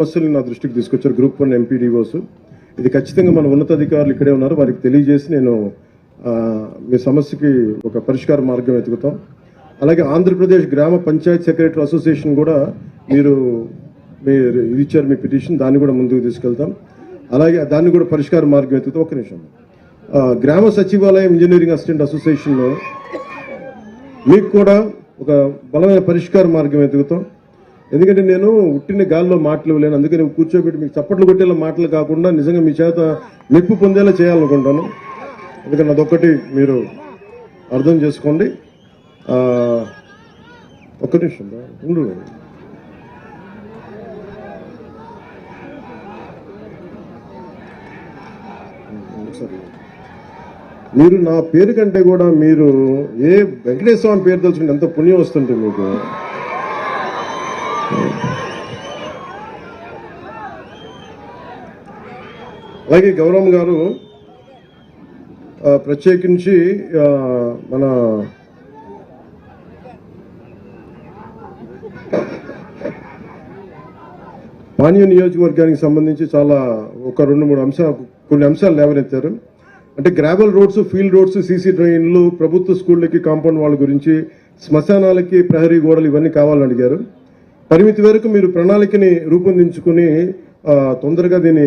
సమస్యలు నా దృష్టికి తీసుకొచ్చారు. గ్రూప్ వన్ ఎంపీడీఓస్ ఇది ఖచ్చితంగా మన ఉన్నతాధికారులు ఇక్కడే ఉన్నారు. వారికి తెలియజేసి నేను మీ సమస్యకి ఒక పరిష్కార మార్గం వెతుకుతాం. అలాగే ఆంధ్రప్రదేశ్ గ్రామ పంచాయత్ సెక్రటరీ అసోసియేషన్ కూడా మీరు మీరు ఇది ఇచ్చారు మీ పిటిషన్. దాన్ని కూడా ముందుకు తీసుకెళ్తాం. అలాగే దాన్ని కూడా పరిష్కార మార్గం వెతుకుతాం. ఒక నిమిషం. గ్రామ సచివాలయం ఇంజనీరింగ్ అసిస్టెంట్ అసోసియేషన్లో మీకు కూడా ఒక బలమైన పరిష్కార మార్గం వెతుకుతాం. ఎందుకంటే నేను ఉట్టిన గాల్లో మాటలు లేను. అందుకని కూర్చోబెట్టి మీకు చప్పట్లు కొట్టేలా మాటలు కాకుండా నిజంగా మీ చేత మెప్పు పొందేలా చేయాలనుకుంటాను. ఎందుకంటే అదొక్కటి మీరు అర్థం చేసుకోండి. ఒక్క నిమిషం ఉండు. మీరు నా పేరు కంటే కూడా మీరు ఏ వెంకటేశ్వర స్వామి పేరు తెలుసుకుంటే ఎంత పుణ్యం వస్తుంటే మీకు? అలాగే గౌరవం గారు ప్రత్యేకించి మన పానీయ నియోజకవర్గానికి సంబంధించి చాలా ఒక రెండు మూడు అంశాలు కొన్ని అంశాలు లేవనెత్తారు. అంటే gravel roads field roads CC డ్రైన్లు ప్రభుత్వ స్కూళ్ళకి కాంపౌండ్ వాళ్ళ గురించి శ్మశానాలకి ప్రహరీ గోడలు ఇవన్నీ కావాలని అడిగారు. పరిమితి వరకు మీరు ప్రణాళికని రూపొందించుకుని తొందరగా దీన్ని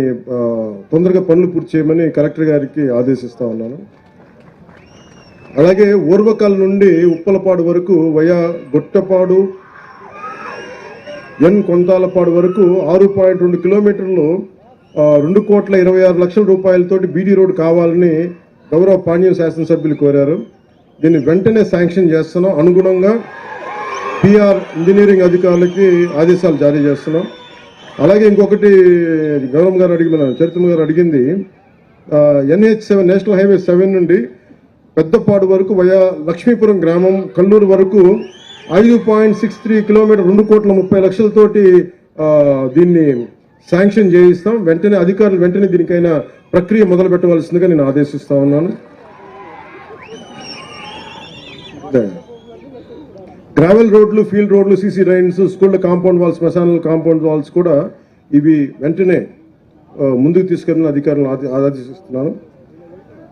తొందరగా పనులు పూర్తి చేయమని కలెక్టర్ గారికి ఆదేశిస్తా ఉన్నాను. అలాగే ఊర్వకాల నుండి ఉప్పలపాడు వరకు వయా గొట్టపాడు ఎన్ కొంతాలపాడు వరకు ఆరు పాయింట్ రెండు కిలోమీటర్లు రెండు కోట్ల ఇరవై ఆరు లక్షల రూపాయలతోటి బీడీ రోడ్ కావాలని గౌరవ పాణ్యం శాసనసభ్యులు కోరారు. దీన్ని వెంటనే శాంక్షన్ చేస్తున్నాం. అనుగుణంగా పిఆర్ ఇంజనీరింగ్ అధికారులకి ఆదేశాలు జారీ చేస్తున్నాం. అలాగే ఇంకొకటి గౌరవం గారు అడిగి మన చరిత్ర గారు అడిగింది NH seven national highway seven నుండి పెద్దపాడు వరకు వయా లక్ష్మీపురం గ్రామం కల్లూరు వరకు ఐదు పాయింట్ సిక్స్ త్రీ కిలోమీటర్ రెండు కోట్ల ముప్పై లక్షలతోటి దీన్ని శాంక్షన్ చేయిస్తాం. వెంటనే అధికారులు వెంటనే దీనికైనా ప్రక్రియ మొదలు పెట్టవలసిందిగా నేను ఆదేశిస్తా ఉన్నాను. గ్రావెల్ రోడ్లు ఫీల్డ్ రోడ్లు సీసీ రైన్స్ స్కూళ్ళ కాంపౌండ్ వాల్స్ మెసానల్ కాంపౌండ్ వాల్స్ కూడా ఇవి వెంటనే ముందుకు తీసుకెళ్ళిన అధికారులను ఆదేశిస్తున్నాను.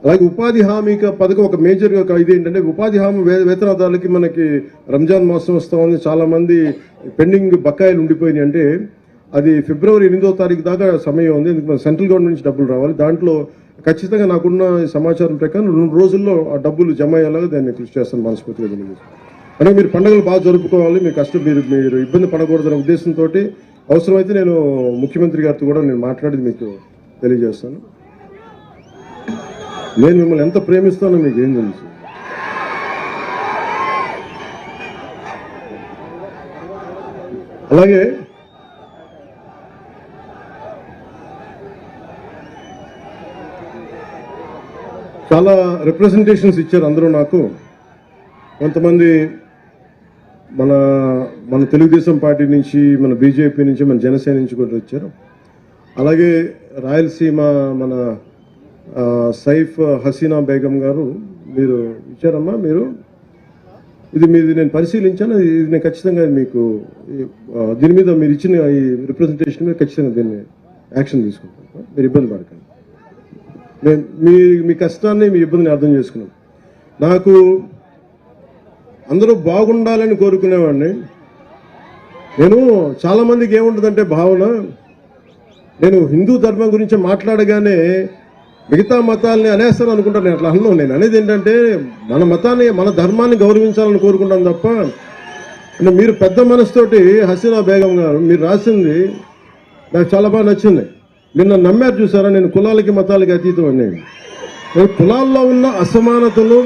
అలాగే ఉపాధి హామీ పథకం ఒక మేజర్గా ఇది ఏంటంటే ఉపాధి హామీ వే- వేతనదారులకి మనకి రంజాన్ మాసం వస్తా ఉంది చాలామంది పెండింగ్ బకాయిలు ఉండిపోయినాయి. అంటే అది ఫిబ్రవరి ఎనిమిదో తారీఖు దాకా సమయం ఉంది. ఎందుకు? మన సెంట్రల్ గవర్నమెంట్ నుంచి డబ్బులు రావాలి. దాంట్లో ఖచ్చితంగా నాకున్న సమాచారం ప్రకారం రెండు రోజుల్లో ఆ డబ్బులు జమ అయ్యేలాగా దాన్ని కృషి చేస్తాను. మనస్ఫూర్తిగా తెలియజేస్తాను అంటే మీరు పండుగలు బాగా జరుపుకోవాలి మీ కష్టం మీరు మీరు ఇబ్బంది పడకూడదనే ఉద్దేశంతో అవసరమైతే నేను ముఖ్యమంత్రి గారితో కూడా నేను మాట్లాడేది మీకు తెలియజేస్తాను. నేను మిమ్మల్ని ఎంత ప్రేమిస్తానో మీకు ఏం తెలుసు. అలాగే చాలా రిప్రజెంటేషన్స్ ఇచ్చారు అందరూ నాకు. కొంతమంది మన మన తెలుగుదేశం పార్టీ నుంచి మన బీజేపీ నుంచి మన జనసేన నుంచి కూడా వచ్చారు. అలాగే రాయలసీమ మన సైఫ్ హసీనా బేగం గారు మీరు ఇచ్చారమ్మా మీరు? ఇది మీది నేను పరిశీలించాను ఇది నేను ఖచ్చితంగా మీకు దీని మీద మీరు ఇచ్చిన ఈ రిప్రజెంటేషన్ మీద ఖచ్చితంగా దీన్ని యాక్షన్ తీసుకుంటాను మీరు ఇబ్బంది పడకండి. నేను మీ మీ కష్టాన్ని మీ ఇబ్బందిని అర్థం చేసుకున్నాను నాకు అందరూ బాగుండాలని కోరుకునేవాడిని. నేను చాలామందికి ఏముంటుందంటే భావన నేను హిందూ ధర్మం గురించి మాట్లాడగానే మిగతా మతాలని అనేస్తాను అనుకుంటాను. నేను అట్లా అన్నాను నేను అనేది ఏంటంటే మన మతాన్ని మన ధర్మాన్ని గౌరవించాలని కోరుకుంటాను తప్ప మీరు పెద్ద మనసుతోటి హసీనా బేగం గారు మీరు రాసింది నాకు చాలా బాగా నచ్చింది. నిన్న నమ్మారు చూసారా? నేను కులాలకి మతాలకి అతీతం అండి నేను కులాల్లో ఉన్న అసమానతలు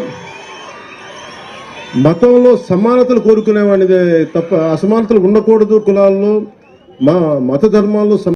మతంలో సమానతలు కోరుకునేవాడిని తప్ప అసమానతలు ఉండకూడదు కులాల్లో. మా మత ధర్మాల్లో